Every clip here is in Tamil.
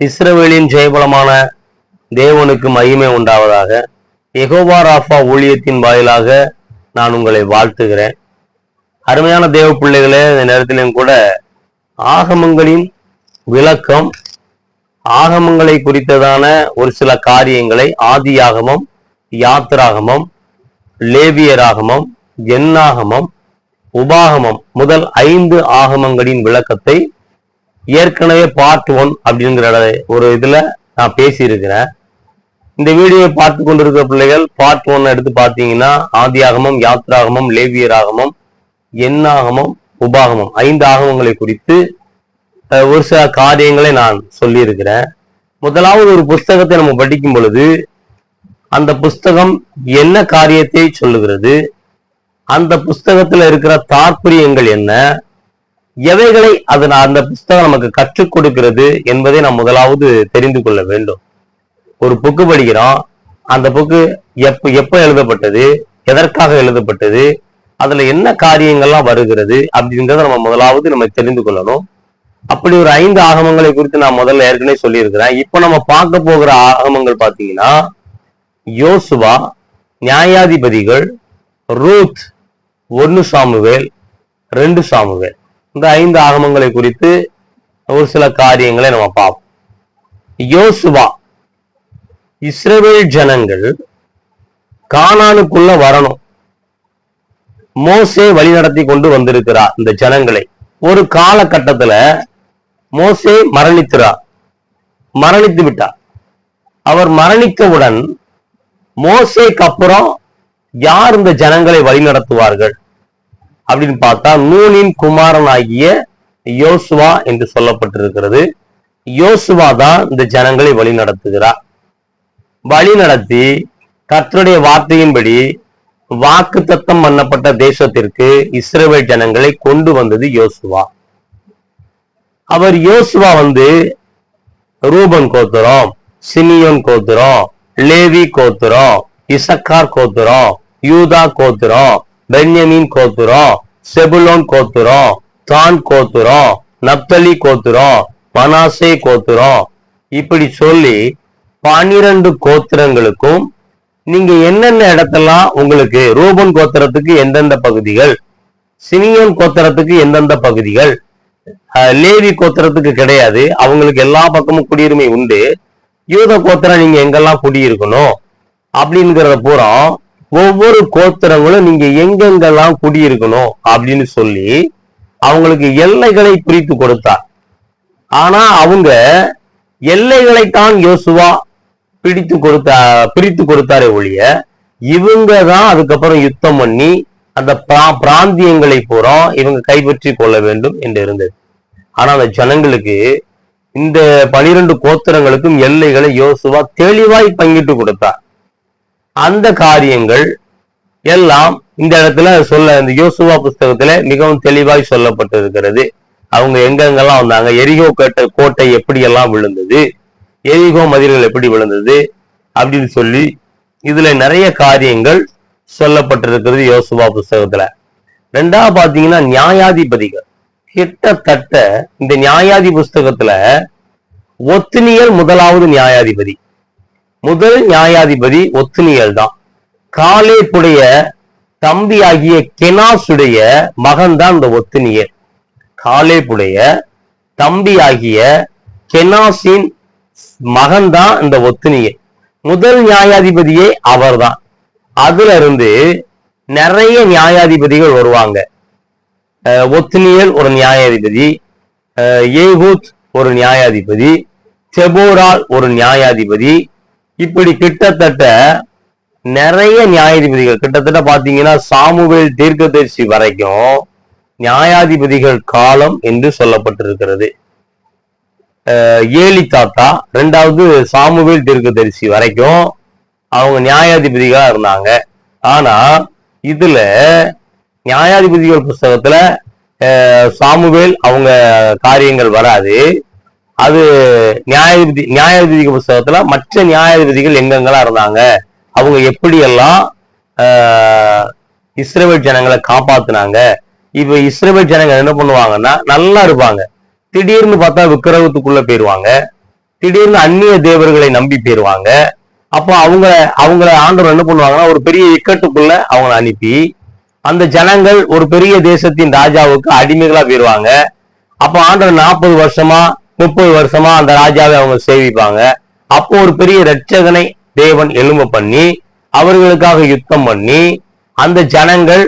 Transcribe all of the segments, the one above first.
இஸ்ரவேலின் ஜெயபலமான தேவனுக்கு மகிமை உண்டாவதாக எகோபா ராஃபா ஊழியத்தின் வாயிலாக நான் உங்களை வாழ்த்துகிறேன். அருமையான தேவ பிள்ளைகளே இந்த நேரத்திலும் கூட ஆகமங்களின் விளக்கம் ஆகமங்களை குறித்ததான ஒரு சில காரியங்களை ஆதியாகமம் யாத்திராகமம் லேவியராகமம் எண்ணாகமம் உபாகமம் முதல் ஐந்து ஆகமங்களின் விளக்கத்தை ஏற்கனவே பார்ட் ஒன் அப்படிங்கிற ஒரு இதுல நான் பேசியிருக்கிறேன். இந்த வீடியோவை பார்த்து கொண்டிருக்கிற பிள்ளைகள் பார்ட் ஒன் எடுத்து பார்த்தீங்கன்னா ஆதியாகமம் யாத்ராகமம் லேவியராகமம் எண்ணாகமம் உபாகமம் ஐந்து ஆகமங்களை குறித்து ஒரு சில காரியங்களை நான் சொல்லியிருக்கிறேன். முதலாவது ஒரு புஸ்தகத்தை நம்ம படிக்கும் பொழுது அந்த புஸ்தகம் என்ன காரியத்தை சொல்லுகிறது அந்த புஸ்தகத்துல இருக்கிற தாற்பயங்கள் என்ன எவைகளை அது அந்த புஸ்தகம் நமக்கு கற்றுக் கொடுக்கிறது என்பதை நாம் முதலாவது தெரிந்து கொள்ள வேண்டும். ஒரு புக்கு படிக்கிறோம் அந்த புக்கு எப்ப எப்ப எழுதப்பட்டது எதற்காக எழுதப்பட்டது அதுல என்ன காரியங்கள்லாம் வருகிறது அப்படின்றத நம்ம முதலாவது நம்ம தெரிந்து கொள்ளணும். அப்படி ஒரு ஐந்து ஆகமங்களை குறித்து நான் முதல்ல ஏற்கனவே சொல்லியிருக்கிறேன். இப்ப நம்ம பார்க்க போகிற ஆகமங்கள் பாத்தீங்கன்னா யோசுவா நியாயாதிபதிகள் ரூத் ஒன்னு சாமுவேல் ரெண்டு சாமுவேல். இந்த ஐந்து ஆகமங்களை குறித்து ஒரு சில காரியங்களை நம்ம பார்ப்போம். யோசுவா இஸ்ரேல் ஜனங்கள் கானானுக்குள்ள வரணும். மோசே வழிநடத்தி கொண்டு வந்திருக்கிறார் இந்த ஜனங்களை. ஒரு காலகட்டத்துல மோசே மரணித்துறா மரணித்து விட்டார். அவர் மரணித்தவுடன் மோசேக்கு அப்புறம் யார் இந்த ஜனங்களை வழிநடத்துவார்கள் அப்படின்னு பார்த்தா நூனின் குமாரன் ஆகிய யோசுவா என்று சொல்லப்பட்டிருக்கிறது. யோசுவா தான் இந்த ஜனங்களை வழி நடத்துகிறார். வழி நடத்தி கர்த்தருடைய வார்த்தையின்படி வாக்கு தத்தம் பண்ணப்பட்ட தேசத்திற்கு இஸ்ரேல் ஜனங்களை கொண்டு வந்தது யோசுவா. அவர் யோசுவா வந்து ரூபன் கோத்திரம் சிமியோன் கோத்திரம் லேவி கோத்திரம் இசக்கார் கோத்திரம் யூதா கோத்திரம் பென்யமீன் கோத்திரம் செபுலோன் கோத்திரம் தான் கோத்திரம் நப்தலி கோத்திரம் மனாசே கோத்திரம். இப்படி சொல்லி பனிரெண்டு கோத்திரங்களுக்கும் நீங்க என்னென்ன இடத்தெல்லாம் உங்களுக்கு ரூபன் கோத்திரத்துக்கு எந்தெந்த பகுதிகள் சினியன் கோத்திரத்துக்கு எந்தெந்த பகுதிகள் லேவி கோத்திரத்துக்கு கிடையாது. அவங்களுக்கு எல்லா பக்கமும் குடியுரிமை உண்டு. யூத கோத்திரம் நீங்க எங்கெல்லாம் குடியிருக்கணும் அப்படிங்கிறத பூரா ஒவ்வொரு கோத்திரங்களும் நீங்க எங்கெங்கெல்லாம் குடியிருக்கணும் அப்படின்னு சொல்லி அவங்களுக்கு எல்லைகளை பிரித்து கொடுத்தார். ஆனா அவங்க எல்லைகளைத்தான் யோசுவா பிடித்து கொடுத்த பிரித்து கொடுத்தாரே ஒழிய இவங்க தான் அதுக்கப்புறம் யுத்தம் பண்ணி அந்த பிரா- பிராந்தியங்களை பூரா இவங்க கைப்பற்றி கொள்ள வேண்டும் என்று இருந்தது. ஆனா அந்த ஜனங்களுக்கு இந்த பனிரெண்டு கோத்திரங்களுக்கும் எல்லைகளை யோசுவா தெளிவாய் பங்கிட்டு கொடுத்தார் அந்த காரியங்கள் எல்லாம் இந்த இடத்துல சொல்ல இந்த யோசுவா புஸ்தகத்துல மிகவும் தெளிவாய் சொல்லப்பட்டிருக்கிறது. அவங்க எங்கெங்கெல்லாம் வந்தாங்க? எரிகோ கேட்ட கோட்டை எப்படி எல்லாம் விழுந்தது? எரிகோ மதில்கள் எப்படி விழுந்தது அப்படின்னு சொல்லி இதுல நிறைய காரியங்கள் சொல்லப்பட்டிருக்கிறது யோசுவா புஸ்தகத்துல. ரெண்டாவது பாத்தீங்கன்னா நியாயாதிபதிகள். கிட்டத்தட்ட இந்த நியாயாதி புஸ்தகத்துல ஒத்துனியல் முதலாவது நியாயாதிபதி. முதல் நியாயாதிபதி ஒத்துனியல் தான். காலேப்புடைய தம்பி ஆகிய கெனாசுடைய மகன் தான் இந்த ஒத்துனியல் காலேப்புடைய தம்பி ஆகிய கெனாசின் மகன் தான் இந்த ஒத்துனியல் முதல் நியாயாதிபதியே அவர்தான். அதுல இருந்து நிறைய நியாயாதிபதிகள் வருவாங்க. அஹ் ஒரு நியாயாதிபதி ஏகூத் ஒரு நியாயாதிபதி செபோரால் ஒரு நியாயாதிபதி. இப்படி கிட்டத்தட்ட நிறைய நியாயாதிபதிகள். கிட்டத்தட்ட பாத்தீங்கன்னா சாமுவேல் தீர்க்கதரிசி வரைக்கும் நியாயாதிபதிகள் காலம் என்று சொல்லப்பட்டிருக்கிறது. ஏலி தாத்தா ரெண்டாவது சாமுவேல் தீர்க்கதரிசி வரைக்கும் அவங்க நியாயாதிபதிகளா இருந்தாங்க. ஆனா இதுல நியாயாதிபதிகள் புஸ்தகத்துல சாமுவேல் அவங்க காரியங்கள் வராது. அது நியாயாதிபதி நியாயாதிபதி புஸ்தகத்துல மற்ற நியாயாதிபதிகள் எங்கெங்கெல்லாம் இருந்தாங்க அவங்க எப்படியெல்லாம் ஆஹ், ஜனங்களை காப்பாத்தினாங்க. இப்ப இஸ்ரவேல் ஜனங்கள் என்ன பண்ணுவாங்கன்னா நல்லா இருப்பாங்க. திடீர்னு பார்த்தா விக்கிரகத்துக்குள்ள போயிருவாங்க. திடீர்னு அந்நிய தேவர்களை நம்பி போயிருவாங்க. அப்போ அவங்க அவங்கள ஆண்டவர் என்ன பண்ணுவாங்கன்னா ஒரு பெரிய இக்கட்டுக்குள்ள அவங்கள அனுப்பி அந்த ஜனங்கள் ஒரு பெரிய தேசத்தின் ராஜாவுக்கு அடிமைகளா போயிருவாங்க. அப்ப ஆண்டவர் நாற்பது வருஷமா முப்பது வருஷமா அந்த ராஜாவை அவங்க சேவிப்பாங்க. அப்போ ஒரு பெரிய ரட்சகனை தேவன் எலும்ப பண்ணி அவர்களுக்காக யுத்தம் பண்ணி அந்த ஜனங்கள்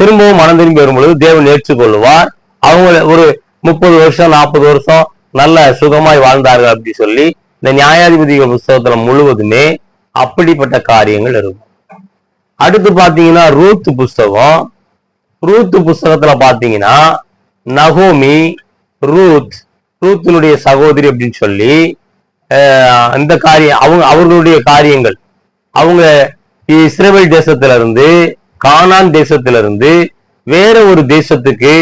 திரும்பவும் மனம் திரும்பி வரும்பொழுது தேவன் ஏற்றுக்கொள்வார் அவங்க ஒரு முப்பது வருஷம் நாற்பது வருஷம் நல்ல சுகமாய் வாழ்ந்தார்கள் அப்படி சொல்லி இந்த நியாயாதிபதிகள் புஸ்தகத்துல முழுவதுமே அப்படிப்பட்ட காரியங்கள் இருக்கும். அடுத்து பாத்தீங்கன்னா ரூத் புஸ்தகம். ரூத் புஸ்தகத்துல பாத்தீங்கன்னா நகோமி ரூத் ரூத்தினுடைய சகோதரி அப்படின்னு சொல்லி இந்த காரியம் அவங்க அவர்களுடைய காரியங்கள். அவங்க இஸ்ரேல் தேசத்திலிருந்து கானான் தேசத்திலிருந்து வேற ஒரு தேசத்துக்கு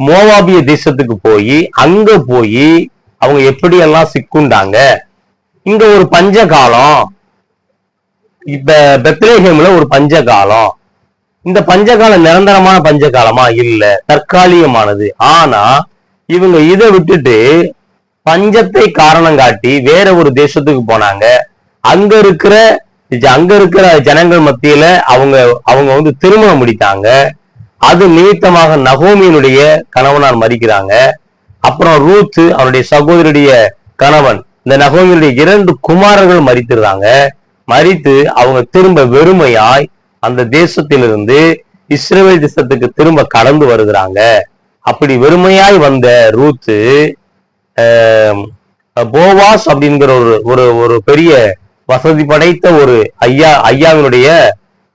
மோவாபிய தேசத்துக்கு போய் அங்க போய் அவங்க எப்படி எல்லாம் சிக்குண்டாங்க? இங்க ஒரு பஞ்ச காலம் இப்ப பெத்லேஹேம்ல ஒரு பஞ்ச காலம் இந்த பஞ்சகாலம் நிரந்தரமான பஞ்சகாலமா? இல்ல. தற்காலிகமானது. ஆனா இவங்க இதை விட்டுட்டு பஞ்சத்தை காரணம் காட்டி வேற ஒரு தேசத்துக்கு போனாங்க. அங்க இருக்கிற அங்க இருக்கிற ஜனங்கள் மத்தியில அவங்க அவங்க வந்து திருமணம் முடித்தாங்க. அது நிமித்தமாக நகோமியினுடைய கணவனார் மறிக்கிறாங்க. அப்புறம் ரூத் அவருடைய சகோதரியுடைய கணவன் இந்த நகோமியினுடைய இரண்டு குமாரர்கள் மறித்திருந்தாங்க மறித்து அவங்க திரும்ப வெறுமையாய் அந்த தேசத்திலிருந்து இஸ்ரேல் தேசத்துக்கு திரும்ப கடந்து வருகிறாங்க. அப்படி வெறுமையாய் வந்த ரூத்து போவாஸ் அப்படிங்கிற ஒரு ஒரு ஒரு பெரிய வசதி படைத்த ஒரு ஐயா ஐயாவினுடைய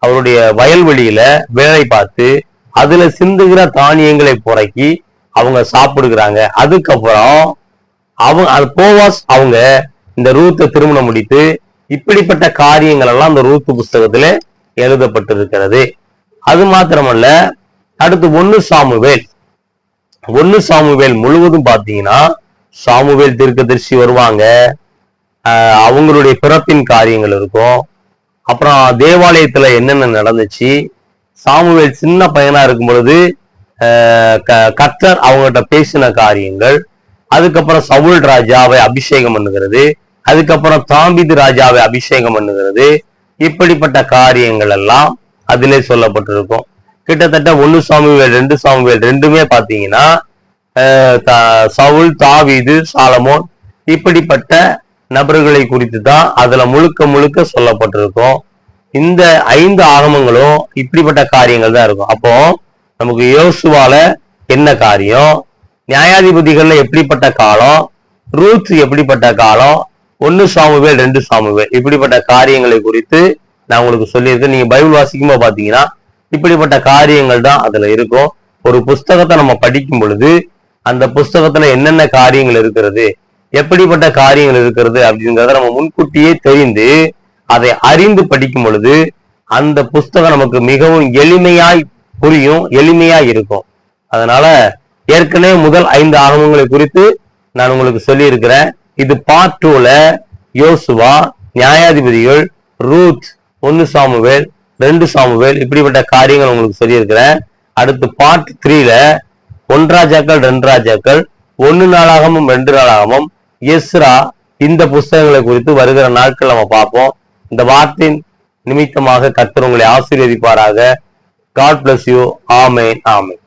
அவருடைய வயல்வெளியில வேலை பார்த்து அதுல சிந்துகிற தானியங்களை புறக்கி அவங்க சாப்பிடுகிறாங்க. அதுக்கப்புறம் அவங்க அது போவாஸ் அவங்க இந்த ரூத்தை திருமணம் முடித்து இப்படிப்பட்ட காரியங்கள் எல்லாம் அந்த ரூத்து புஸ்தகத்துல எழுதப்பட்டிருக்கிறது. அது மாத்திரமல்ல அடுத்து ஒன்னு சாமுவேல். ஒன்னு சாமுவேல் முழுவதும் பாத்தீங்கன்னா சாமுவேல் தீர்க்கதரிசி வருவாங்க. அவங்களுடைய பிறப்பின் காரியங்கள் இருக்கும். அப்புறம் தேவாலயத்துல என்னென்ன நடந்துச்சு? சாமுவேல் சின்ன பையனா இருக்கும் பொழுது க- கர்த்தர் அவங்ககிட்ட பேசின காரியங்கள் அதுக்கப்புறம் சவுல் ராஜாவை அபிஷேகம் பண்ணுகிறது அதுக்கப்புறம் தாம்பிது ராஜாவை அபிஷேகம் பண்ணுகிறது இப்படிப்பட்ட காரியங்கள் எல்லாம் அதிலே சொல்லப்பட்டிருக்கும். கிட்டத்தட்ட ஒன்னு சாமுவேல் ரெண்டு சாமுவேல் ரெண்டுமே பாத்தீங்கன்னா சவுல் தாவிது சாலமோன் இப்படிப்பட்ட நபர்களை குறித்து தான் அதுல முழுக்க முழுக்க சொல்லப்பட்டிருக்கும். இந்த ஐந்து ஆகமங்களும் இப்படிப்பட்ட காரியங்கள் தான் இருக்கும். அப்போ நமக்கு யோசுவால என்ன காரியம்? நியாயாதிபதிகள்ல எப்படிப்பட்ட காலம்? ரூத் எப்படிப்பட்ட காலம்? ஒன்னு சாமுவேல் ரெண்டு சாமுவேல். இப்படிப்பட்ட காரியங்களை குறித்து நான் உங்களுக்கு சொல்லியிருக்கேன். நீங்க பைபிள் வாசிக்கும்போது பாத்தீங்கன்னா இப்படிப்பட்ட காரியங்கள் தான் அதுல இருக்கும். ஒரு புஸ்தகத்தை நம்ம படிக்கும் பொழுது அந்த புஸ்தகத்துல என்னென்ன காரியங்கள் இருக்கிறது? எப்படிப்பட்ட காரியங்கள் இருக்கிறது? அப்படிங்கிறத நம்ம முன்கூட்டியே தெரிந்து அதை அறிந்து படிக்கும் பொழுது அந்த புஸ்தகம் நமக்கு மிகவும் எளிமையாய் புரியும் எளிமையாய் இருக்கும். அதனால ஏற்கனவே முதல் ஐந்து ஆகமங்களை குறித்து நான் உங்களுக்கு சொல்லியிருக்கிறேன். இது பார்ட் டூல யோசுவா நியாயாதிபதிகள் ரூத் ஒன்னு சாமுவேல் ரெண்டு சாமுவேல் இப்படிப்பட்ட காரியங்கள் உங்களுக்கு சொல்லியிருக்கிறேன். அடுத்து பார்ட் த்ரீல ஒன்றாஜாக்கள் ரெண்டு ராஜாக்கள் ஒன்னு நாளாகமும் ரெண்டு நாளாகமும் எஸ்ரா இந்த புஸ்தகங்களை குறித்து வருகிற நாட்கள் நம்ம பார்ப்போம். இந்த வார்த்தையின் நிமித்தமாக கத்தர் உங்களை ஆசீர்வதிப்பாராக. God bless you amen amen